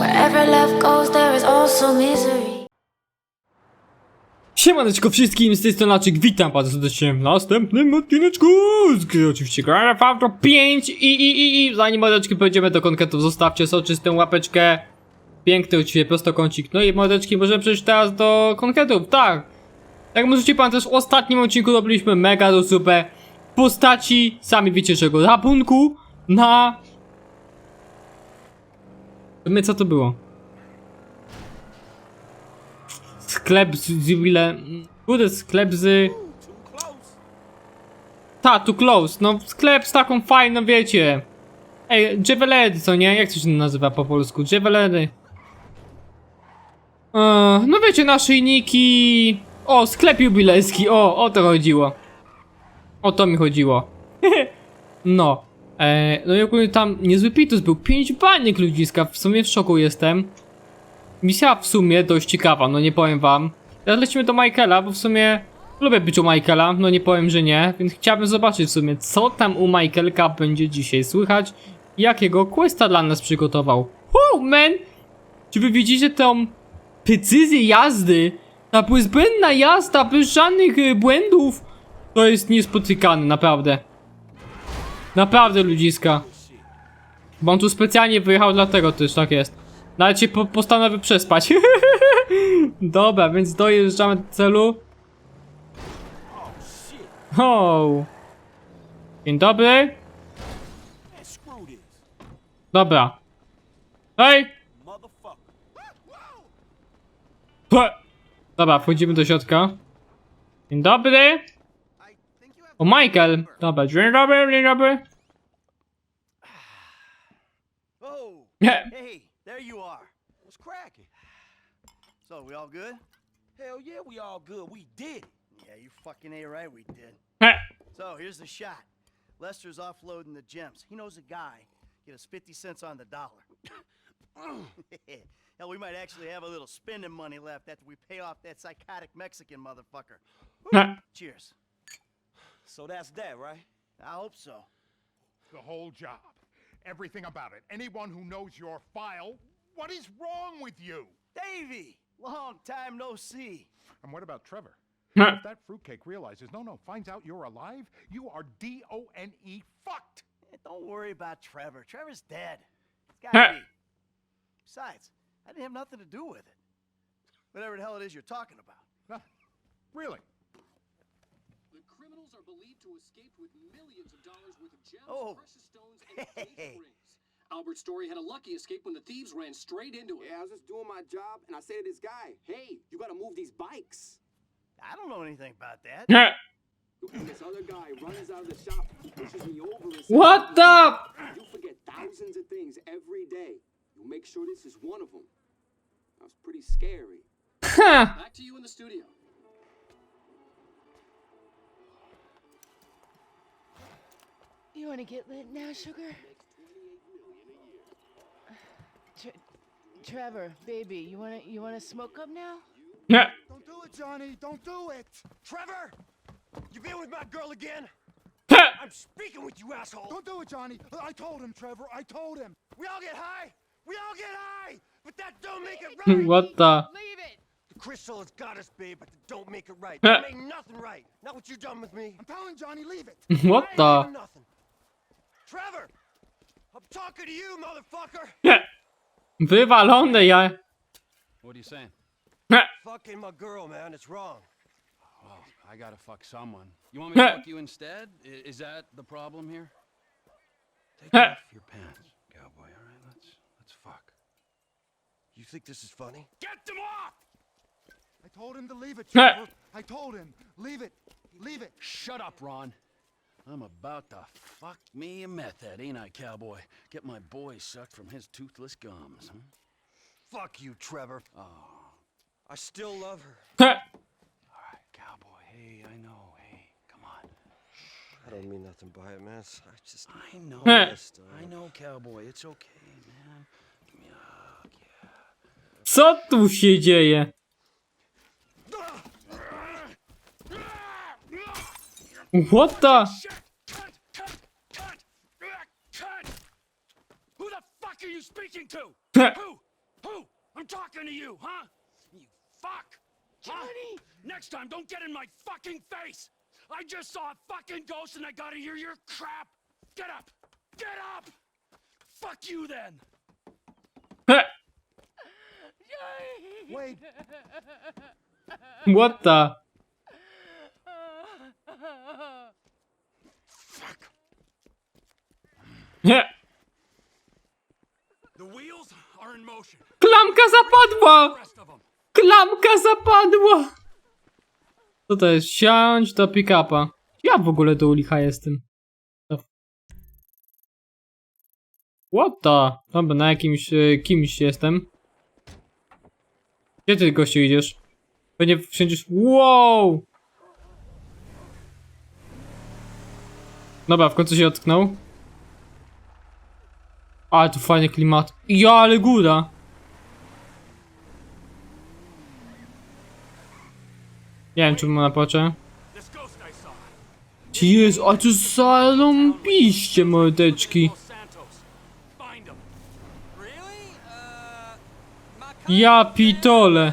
Wherever love goes, there is also misery. Siemaneczko wszystkim, z tej strony witam bardzo serdecznie w następnym odcineczku. Z gry oczywiście Grand Theft Auto 5 i i i i zanim mordeczki przejdziemy do konkretów zostawcie soczystą łapeczkę. Piękny uciwie prostokącik. No i mordeczki możemy przejść teraz do konkretów, tak jak możecie pamiętać w ostatnim odcinku robiliśmy mega rozróbę postaci, sami wiecie czego, rabunku na My co to było? Sklep z ile... Kurde, sklep z... Ta, too close. No, sklep z taką fajną, wiecie. Ej, Javeledy, co nie? Jak to się nazywa po polsku? Javeledy. Eee, no wiecie, naszyjniki... O, sklep jubilejski, o, o to chodziło. O to mi chodziło. no. Eee, no i ogólnie tam niezły pitus był. Pięć baniek ludziska, w sumie w szoku jestem. Misja w sumie dość ciekawa, no nie powiem wam. Teraz lecimy do Michaela, bo w sumie lubię być u Michaela, no nie powiem, że nie, więc chciałbym zobaczyć w sumie, co tam u Michaelka będzie dzisiaj słychać, jakiego questa dla nas przygotował. Wow, man! Czy wy widzicie tą precyzję jazdy? Ta bezbłędna jazda, bez żadnych y, błędów. To jest niespotykane, naprawdę. Naprawdę, ludziska. Bo on tu specjalnie wyjechał, dlatego też tak jest. Nawet się po postanowił przespać. Dobra, więc dojeżdżamy do celu. O. Dzień dobry. Dobra. Hej! Dobra, wchodzimy do środka. Dzień dobry. O, Michael. Dobra, dzień dobry, dzień dobry. Oh, hey, there you are. What's cracking? So, we all good? Hell yeah, we all good. We did. Yeah, you fucking A right, we did. So, here's the shot. Lester's offloading the gems. He knows a guy. Get us 50 cents on the dollar. Hell, we might actually have a little spending money left after we pay off that psychotic Mexican motherfucker. Cheers. So that's that, right? I hope so. The whole job. Everything about it. Anyone who knows your file, what is wrong with you? Davy! Long time no see. And what about Trevor? If that fruitcake realizes, no, no, finds out you're alive, you are D O N E fucked. Eh, Don't worry about Trevor. Trevor's dead. It's gotta be. Besides, I didn't have nothing to do with it. Whatever the hell it is you're talking about. Huh? Really? The criminals are believed to have escaped with millions of dollars worth of gems, Oh. precious stones, and Hey. engagement rings. Albert Story had a lucky escape when the thieves ran straight into him. Yeah, I was just doing my job, and I say to this guy, "Hey, you gotta move these bikes." I don't know anything about that. He. This other guy runs out of the shop, pushes me over, and What the? You forget thousands of things every day. You make sure this is one of them." That was pretty scary. Back to you in the studio. You want to get lit now, sugar? Tre- Trevor, baby, you want to you want to smoke up now? He. Don't do it, Johnny. Don't do it. Trevor! You been with my girl again? He. I'm speaking with you, asshole! Don't do it, Johnny. I told him, Trevor. I told him. We all get high! We all get high! But that don't make it right! What the? Leave it. the crystal has got us, babe, but that don't make it right. Huh. That ain't nothing right. Not what you done with me. I'm telling Johnny, leave it. What I the? nothing. Trevor! I'm talking to you, motherfucker! He. Wywalone ja. What are you saying? He. Fucking my girl, man, it's wrong. Well, I gotta fuck someone. You want me to fuck you instead? Is that the problem here? Take off your pants, cowboy. All right, let's let's fuck. You think this is funny? Get them off! I told him to leave it, Trevor. I told him. Leave it. Leave it. Shut up, Ron. I'm about to fuck me a meth head, ain't I, cowboy? Get my boy sucked from his toothless gums. Huh? Fuck you, Trevor. Oh, I still love her. He. all right, cowboy. Hey, I know. Hey, come on. I don't mean nothing by it, man. I just. I know. Huh. Just, uh, I know, cowboy. It's okay, man. Give me a hug, yeah. Co tu się dzieje? What the? Cut! Cut! Cut! Cut! Who the fuck are you speaking to? Huh. Who? I'm talking to you, huh? You fuck! Johnny! Next time, don't get in my fucking face! I just saw a fucking ghost and I gotta hear your crap! Get up! Get up! Fuck you then! Wait, what the? Motion. klamka zapadła! Klamka zapadła! Co to jest? Siądź do pick-upa. Ja w ogóle do ulicha jestem. What the? Dobra, na jakimś e, kimś jestem. Gdzie ty gościu idziesz? Pewnie wsiądziesz... Wow! Dobra, w końcu się otknął. Ale tu fajny klimat. Ja, ale góra! Nie wiem, czy mu saw. Jezu, a tu zarąbiście, mordeczki. Ja pitole.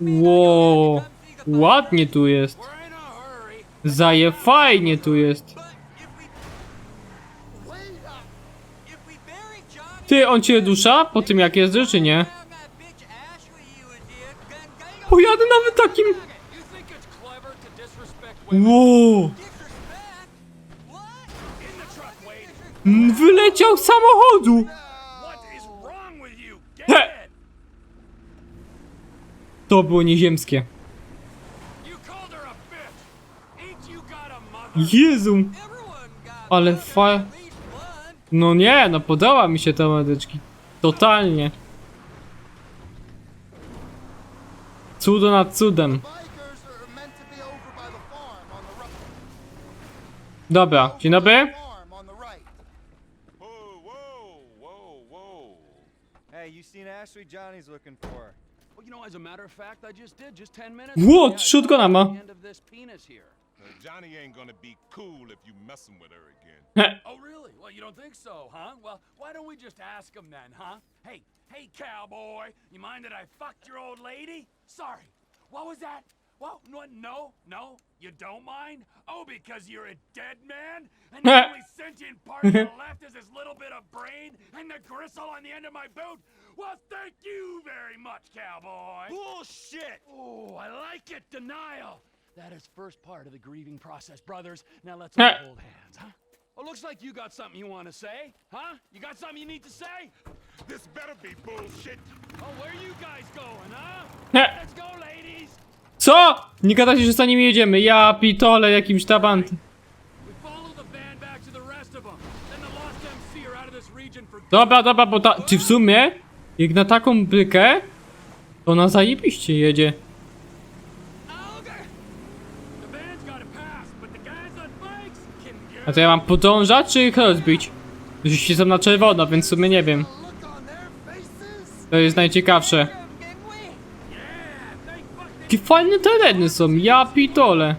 Wow. Ładnie tu jest. Zaje fajnie tu jest. Ty, on cię dusza po tym jak jeżdżę, czy nie? Pojadę nawet takim... Wow. Wyleciał z samochodu. He. To było nieziemskie. Jezu. Ale fa... No nie, no podoba mi się te medyczki. Totalnie. Cudo nad cudem. Dobra, dzień dobry. Farm on the right. Whoa, whoa, whoa, whoa. Hey, you seen Ashley? Johnny's looking for her. Well, you know, as a matter of fact, I just did just 10 minutes Whoa, ago. Yeah, I shotguna ma. The end of this penis here. Uh, Johnny ain't gonna be cool if you messing with her again. Oh, really? Well, you don't think so, huh? Well, why don't we just ask him then, huh? Hey, hey, cowboy, you mind that I fucked your old lady? Sorry. What was that? Well, no, no, no, you don't mind? Oh, because you're a dead man? And the only sentient part of you left is this little bit of brain and the gristle on the end of my boot? Well, thank you very much, cowboy. Bullshit! Oh, I like it, denial. That is first part of the grieving process, brothers. Now let's all hold hands, huh? Well, looks like you got something you want to say, huh? You got something you need to say? This better be bullshit. Oh, where you guys going, huh? Let's go, ladies! Co? Nie gadacie, że za nimi jedziemy. Ja pitole jakimś tabant. Dobra, dobra, bo ta... Czy w sumie, jak na taką bykę, to na zajebiście jedzie. Okay. The band's got a pass, but the guys on bikes can get A to ja mam podążać, czy ich rozbić? Oczywiście są na czerwono, więc w sumie nie wiem. To jest najciekawsze. Jakie fajne tereny są, ja pitole.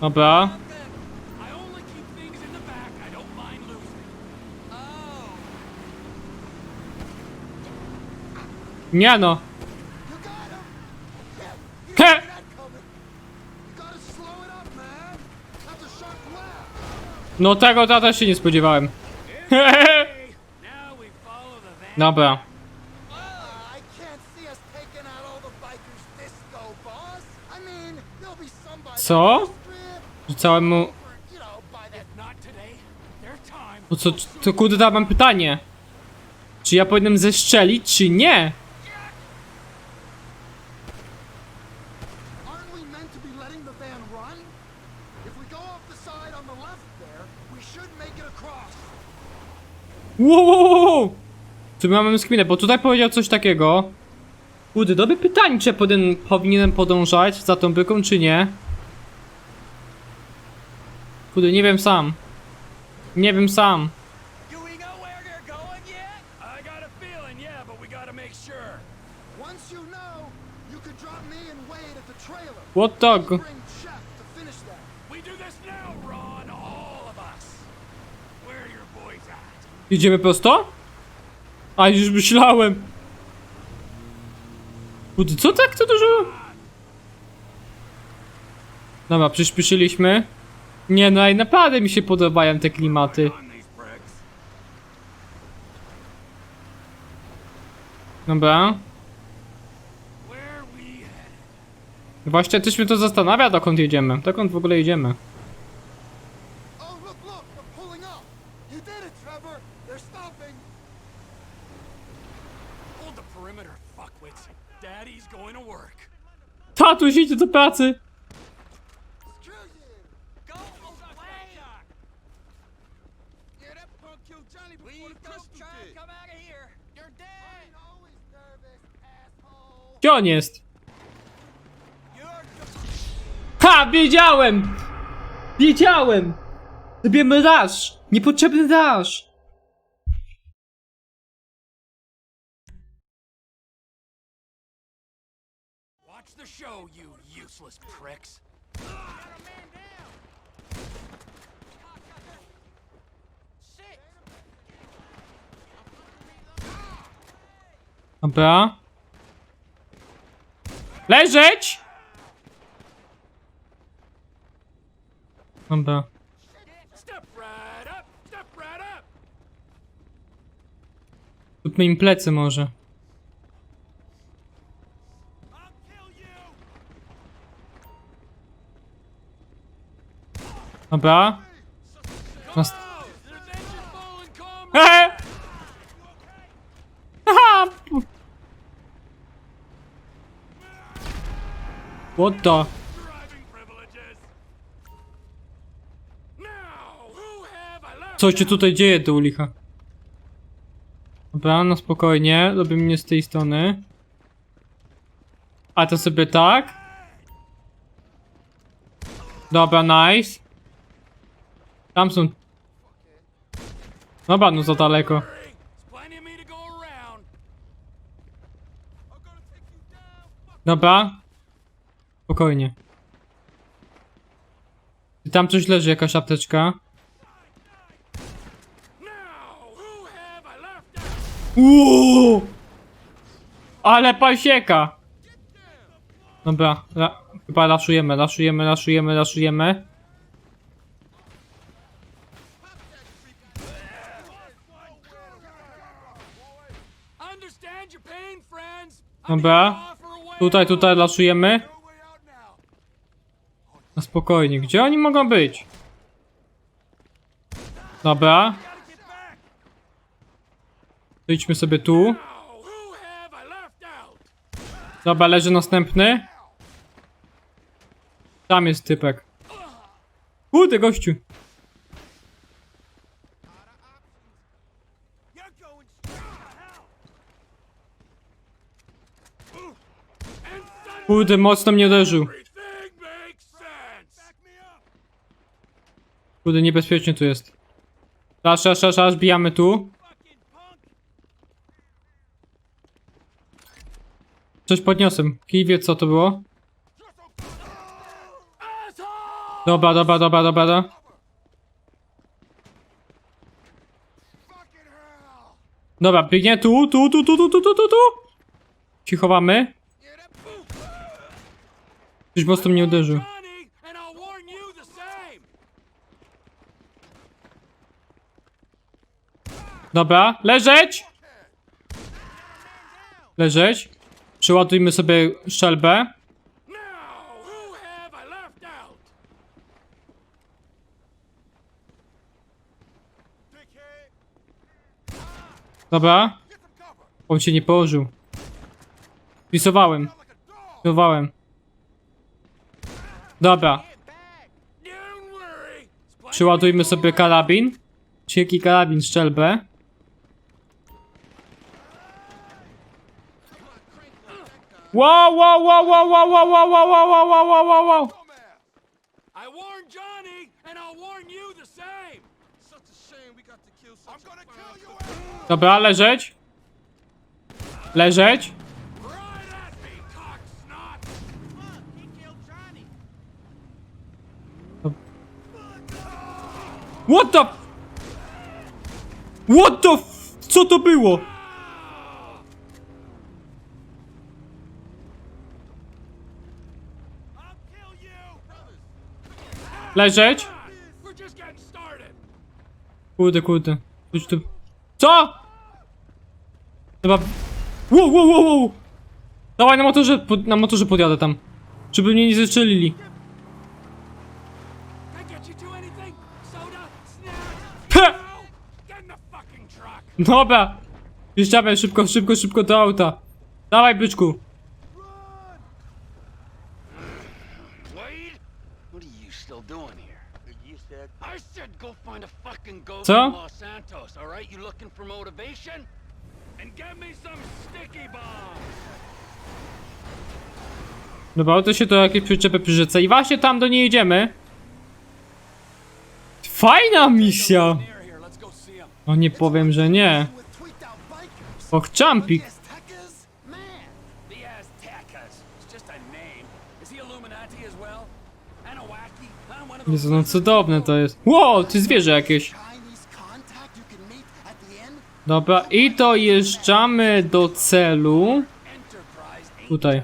Dobra. I only Że całemu... or, you know, by that Not today. Their time. No co, to kurde, mam pytanie. Czy ja powinienem zestrzelić, czy nie? Aren't we meant to be letting the van run? If we go off the side on the left there, we should make it across. Wow, wow, wow, wow. Tu mamy skminę, bo tutaj powiedział coś takiego. Kurde, dobre pytanie, czy powinienem podążać za tą byką, czy nie? Kurde, nie wiem sam. Nie wiem sam. Do we Idziemy prosto? A, już myślałem. Kurde, co tak to dużo? Dobra, przyspieszyliśmy. Nie no, i naprawdę mi się podobają te klimaty. Dobra. Właśnie też mnie to zastanawia, dokąd jedziemy. Dokąd w ogóle jedziemy. Tatuś idzie do pracy! Gdzie on jest? Ha! Wiedziałem! Wiedziałem! Zrobimy rasz! Niepotrzebny rasz! The show, you useless pricks. Dobra. Leżeć! Dobra. Zróbmy im plecy może. Dobra. Nas... Revenge your fallen comrade. Haha! What the? Co się tutaj dzieje do licha? Dobra, no spokojnie. Robimy mnie z tej strony. A to sobie tak. Dobra, nice. Tam są. No za daleko. Dobra. Spokojnie. Tam coś leży, jakaś apteczka. Uuuu. Ale pasieka! Dobra, ra chyba laszujemy, laszujemy, laszujemy, laszujemy. Dobra. Tutaj, tutaj laszujemy. No spokojnie, gdzie oni mogą być? Dobra. Idźmy sobie tu. Dobra, leży następny. Tam jest typek. Kurde, gościu. Kurde, mocno mnie uderzył. Kurde, niebezpiecznie tu jest. Raz, raz, raz, raz, bijamy tu. Coś podniosłem. Kij wie co to było. Dobra, dobra, dobra, dobra, dobra. Dobra, biegnie tu, tu, tu, tu, tu, tu, tu, tu. Ci chowamy. Ktoś po prostu mnie uderzył. Dobra, leżeć! Leżeć. Przeładujmy sobie szczelbę. Dobra. On się nie położył. Pisowałem. Pisowałem. Dobra. Przeładujmy sobie karabin. Cieki karabin, szczelbę. Wow, wow, wow, wow, wow, wow, wow, wow, wow, wow, wow, wow, wow, wow. Dumbass! I warned Johnny, and I'll warn you the same. Such a shame we got to kill such I'm gonna kill you, asshole! Dobra, leżeć. Leżeć. Right at me, cock snot. Look, he killed Johnny! What the? What the. Co to było? Leżeć? Kurde, kurde. Co? Chyba... Wow, wow, wow, wow! Dawaj na motorze, na motorze podjadę tam. Żeby mnie nie zestrzelili. Dobra. Wjeżdżamy szybko, szybko, szybko do auta. Dawaj, byczku. Co? bombs! Dobra, auto się do jakiejś przyczepy przy rzece i właśnie tam do niej jedziemy. Fajna misja. No nie powiem, że nie. Och, Champik. Jezu, no cudowne to jest. Wow, ty zwierzę jakieś. Dobra, i to jeżdżamy do celu. Tutaj.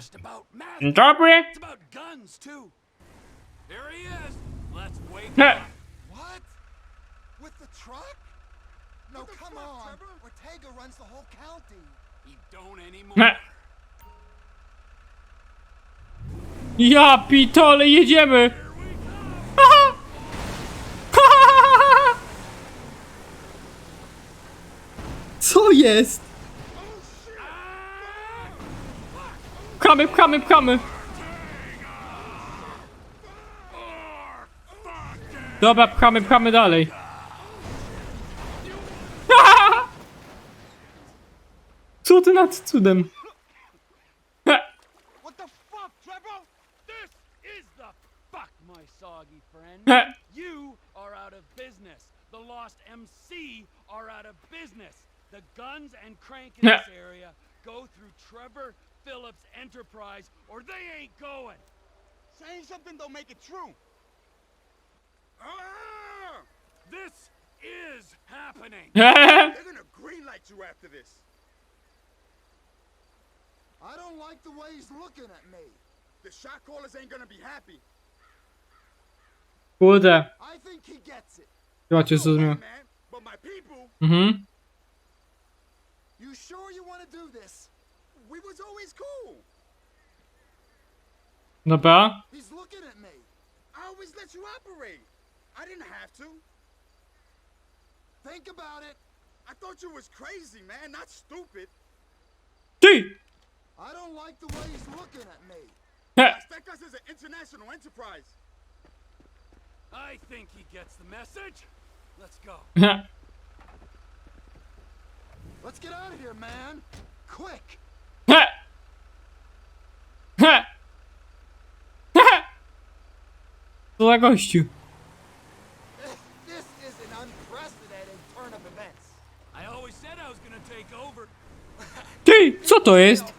dobry. He No, come on. Ortega runs the whole county. He don't anymore. Ja pitole, jedziemy. Hahaha. Co jest? Pchamy, pchamy, pchamy. Dobra, pchamy, pchamy dalej. My soggy friend. He. You are out of business. The Lost MC are out of business. The guns and crank in this area go through Trevor Phillips Enterprise, or they ain't going. Saying something don't make it true. Ah! This is happening. They're gonna greenlight you after this. I don't like the way he's looking at me. The shot callers ain't gonna be happy. Kurde. I think he gets it. Ja cię zrozumiał. man, but my people. Mhm. You sure you want to do this? We was always cool. Dobra. He's looking at me. I always let you operate. I didn't have to. Think about it. I thought you was crazy, man, not stupid. Ty! I don't like the way he's looking at me. He. Aztecas is an international enterprise. I think he gets the message. Let's go. He. Let's get out of here, man. Quick. Za gościu? This is an unprecedented turn of events. I always said I was gonna take over. Ty! Co to jest?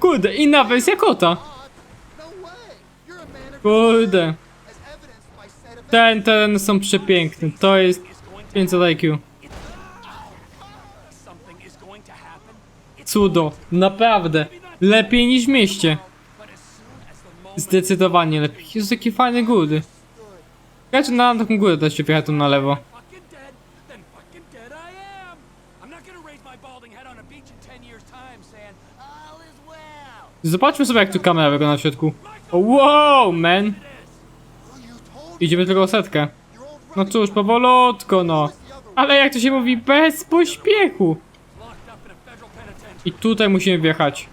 Kurde, inna wersja kota. No Kurde. Ten, ten są przepiękne. To jest 500 IQ. Cudo. Naprawdę. Lepiej niż w mieście. Zdecydowanie lepiej. Jezu, jakie fajne góry. Czy na taką górę da się wjechać na lewo. Zobaczmy sobie jak tu kamera wygląda w środku. O, wow, man. Idziemy tylko o setkę. No cóż, powolutko no. Ale jak to się mówi, bez pośpiechu. I tutaj musimy wjechać.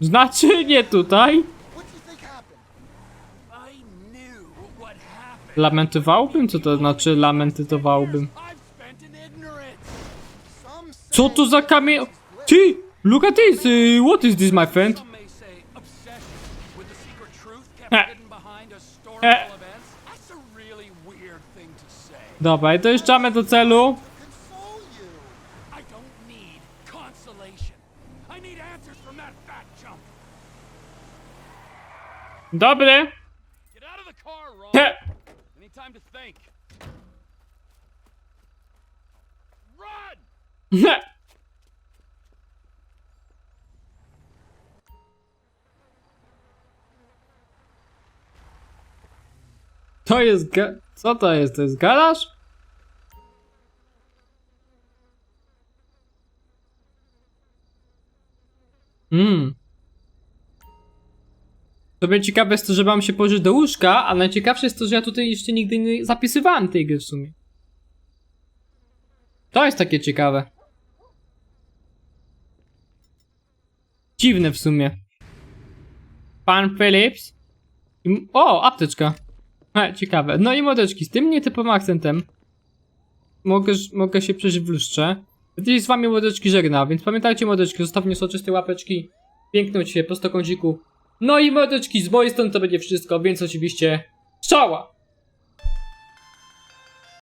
Znaczy nie tutaj. Lamentowałbym? Co to znaczy lamentowałbym? Co to za kamień? Ty! Look at this! y, What is this, my friend? To say. Dobra, i dojeżdżamy do celu. console you. I don't need consolation. I need answers from that fat chump. Dobry. Get out of the car, Ron. He. Any time to jest. Co to jest? To jest garaż? Mmm. To ciekawe jest to, że mam się położyć do łóżka, a najciekawsze jest to, że ja tutaj jeszcze nigdy nie zapisywałem tej gry w sumie. To jest takie ciekawe. Dziwne w sumie. Pan Phillips. O, apteczka. E, ciekawe. No i młodeczki, z tym nietypowym akcentem mogę, mogę się przeżyć w lustrze. Gdzieś z wami młodeczki żegna, więc pamiętajcie młodeczki, zostawcie soczyste łapeczki, pięknąć się, prostokąciku. No i młodeczki, z mojej strony to będzie wszystko, więc oczywiście strzała!